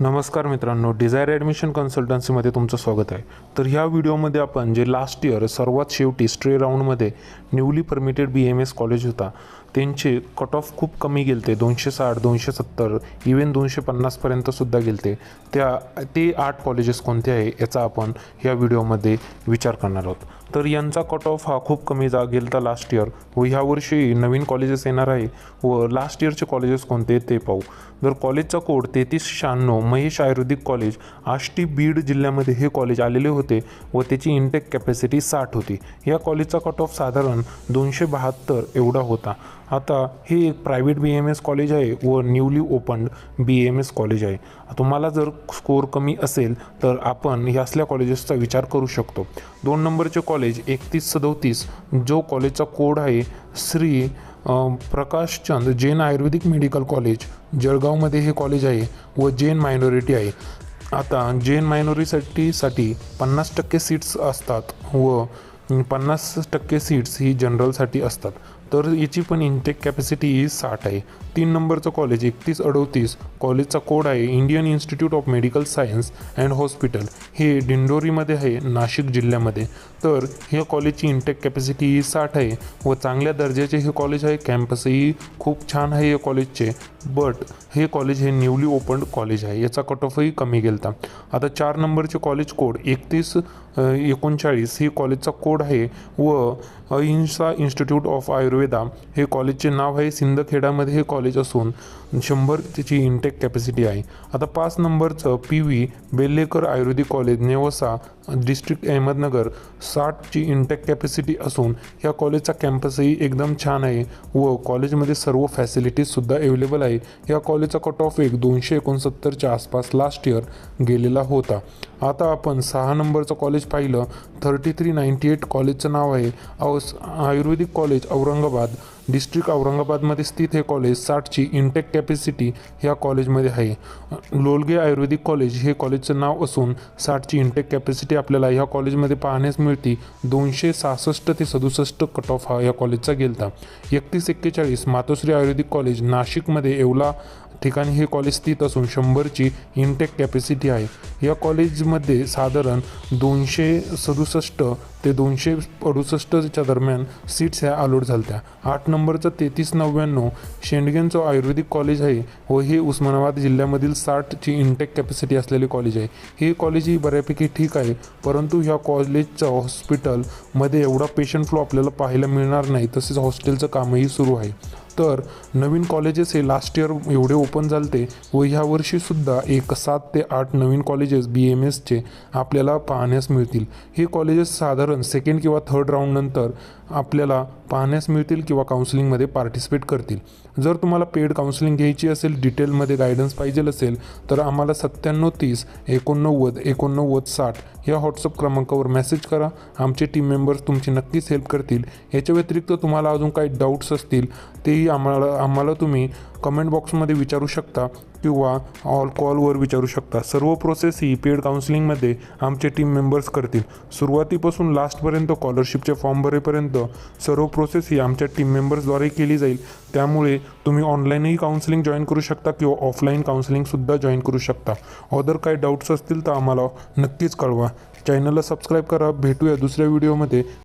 नमस्कार मित्रांनो Dzire admission कन्सल्टन्सीमध्ये तुमचं स्वागत आहे. तर ह्या व्हिडिओमध्ये आपण जे लास्ट इयर सर्वात शेवटी स्ट्रे राऊंडमध्ये newly permitted B M S college होता त्यांचे कट ऑफ खूप कमी गेलते. दोनशे साठ दोनशे सत्तर इवन दोनशे पन्नासपर्यंतसुद्धा गेलते. त्या ते आठ कॉलेजेस कोणते आहे याचा आपण ह्या व्हिडिओमध्ये विचार करणार आहोत. तर यांचा कट ऑफ हा खूप कमी जा गेलता लास्ट इयर व ह्या वर्षी नवीन कॉलेजेस येणार आहे व लास्ट इयरचे कॉलेजेस कोणते ते पाहू. जर कॉलेजचा कोड तेहतीस शहाण्णव महेश आयुर्वेदिक कॉलेज आष्टी बीड जिल्ह्यामध्ये हे कॉलेज आलेले होते व त्याची इंटेक कॅपॅसिटी साठ होती. या कॉलेजचा कट ऑफ साधारण दोनशे बहात्तर एवढा होता. आता हे एक private B M S college आहे व newly opened B M S college आहे. तुम्हाला जर स्कोअर कमी असेल तर आपण ह्या असल्या कॉलेजेसचा विचार करू शकतो. दोन नंबरचे कॉलेज एकतीस सदोतीस जो कॉलेजचा कोड आहे श्री प्रकाशचंद जैन आयुर्वेदिक मेडिकल कॉलेज जळगावमध्ये हे कॉलेज आहे व जैन मायनॉरिटी आहे. आता जैन मायनॉरिटीसाठी पन्नास टक्के सीट्स असतात व पन्नास टक्के सीट्स ही जनरलसाठी असतात. तर याची पण इंटेक कॅपॅसिटी ही साठ आहे. तीन नंबरचं कॉलेज एकतीस अडोतीस कॉलेजचा कोड आहे Indian institute of medical science and hospital हे दिंडोरीमध्ये आहे नाशिक जिल्ह्यामध्ये. तर ह्या कॉलेजची इंटेक कॅपॅसिटी ही साठ आहे व चांगल्या दर्जाचे हे कॉलेज आहे. कॅम्पसही खूप छान आहे या कॉलेजचे बट हे कॉलेज हे न्यूली ओपन्ड कॉलेज आहे. याचा कट ऑफही कमी गेलता. आता चार नंबरचे कॉलेज कोड एकतीस एकोणचाळीस ही कॉलेजचा कोड आहे व अहिंसा इन्स्टिट्यूट ऑफ आयुर्वेदा हे कॉलेजचे नाव आहे. सिंदखेडामध्ये हे कॉलेज असून शंभर त्याची इंटेक कॅपॅसिटी आहे. आता पाच नंबरचं P V Bellekar Ayurvedic college Newasa district Ahmednagar साठची intake capacity असून ह्या कॉलेजचा कॅम्पसही एकदम छान आहे व कॉलेजमध्ये सर्व फॅसिलिटीजसुद्धा अवेलेबल आहे या कॉलेजचा कट ऑफ एक दोनशे एकोणसत्तरच्या आसपास लास्ट इयर गेलेला होता. आता आपण सहा नंबरचं कॉलेज पाहिलं. थर्टी थ्री नाईंटी एट कॉलेजचं नाव आहे. औस आयुर्वेदिक कॉलेज औरंगाबाद. डिस्ट्रिक्ट औरंगाबादमध्ये स्थित हे कॉलेज साठची इंटेक कॅपॅसिटी ह्या कॉलेजमध्ये आहे. लोलगे आयुर्वेदिक कॉलेज हे कॉलेजचं नाव असून साठची इंटेक कॅपॅसिटी आपल्याला ह्या कॉलेजमध्ये पाहण्यास मिळते. दोनशे सहासष्ट ते सदुसष्ट कट ऑफ हा या कॉलेजचा गेलता. एकतीस एक्केचाळीस मातोश्री आयुर्वेदिक कॉलेज नाशिकमध्ये येवला ठिकाणी हे कॉलेज स्थित असून शंभरची इंटेक कॅपॅसिटी आहे. या कॉलेजमध्ये साधारण दोनशे सदुसष्ट ते दोनशे अडुसष्टच्या दरम्यान सीट्स ह्या अलोट झाल्या आठ नंबरचं तेहतीस नव्याण्णव शेंडगेंचं आयुर्वेदिक कॉलेज आहे व हे उस्मानाबाद जिल्ह्यामधील साठची इंटेक कॅपॅसिटी असलेले कॉलेज आहे. हे कॉलेजही बऱ्यापैकी ठीक आहे परंतु ह्या कॉलेजच्या हॉस्पिटलमध्ये एवढा पेशंट फ्लो आपल्याला पाहायला मिळणार नाही तसेच हॉस्टेलचं कामही सुरू आहे. तर नवीन कॉलेजेस हे लास्ट इयर एवढे ओपन झालते व ह्या वर्षीसुद्धा एक सात ते आठ नवीन कॉलेजेस बी एम एसचे आपल्याला पाहण्यास मिळतील. हे कॉलेजेस साधारण सेकंड किंवा थर्ड राऊंडनंतर आपल्याला पाहण्यास मिळतील किंवा काउन्सिलिंगमध्ये पार्टिसिपेट करतील. जर तुम्हाला पेड काउन्सिलिंग घ्यायची असेल डिटेलमध्ये गायडन्स पाहिजे असेल तर आम्हाला सत्त्याण्णव तीस एकोणनव्वद एकोणनव्वद साठ या व्हॉट्सअप क्रमांकावर मेसेज करा. आमचे टीम मेंबर्स तुमची नक्कीच हेल्प करतील. याच्या व्यतिरिक्त तुम्हाला अजून काही डाऊट्स असतील तेही आम्हाला आम्हाला तुम्ही कमेंट बॉक्समध्ये विचारू शकता किंवा ऑल कॉलवर विचारू शकता. सर्व प्रोसेस ही पेड काउन्सिलिंगमध्ये आमचे टीम मेंबर्स करतील. सुरुवातीपासून लास्टपर्यंत स्कॉलरशिपचे फॉर्म भरेपर्यंत सर्व प्रोसेस ही आमच्या टीम मेंबर्सद्वारे केली जाईल. त्यामुळे तुम्ही ऑनलाईनही काउन्सिलिंग जॉईन करू शकता किंवा ऑफलाईन काउन्सिलिंगसुद्धा जॉईन करू शकता. अदर काही डाऊट्स असतील तर आम्हाला नक्कीच कळवा. चॅनलला सबस्क्राईब करा. भेटूया दुसऱ्या व्हिडिओमध्ये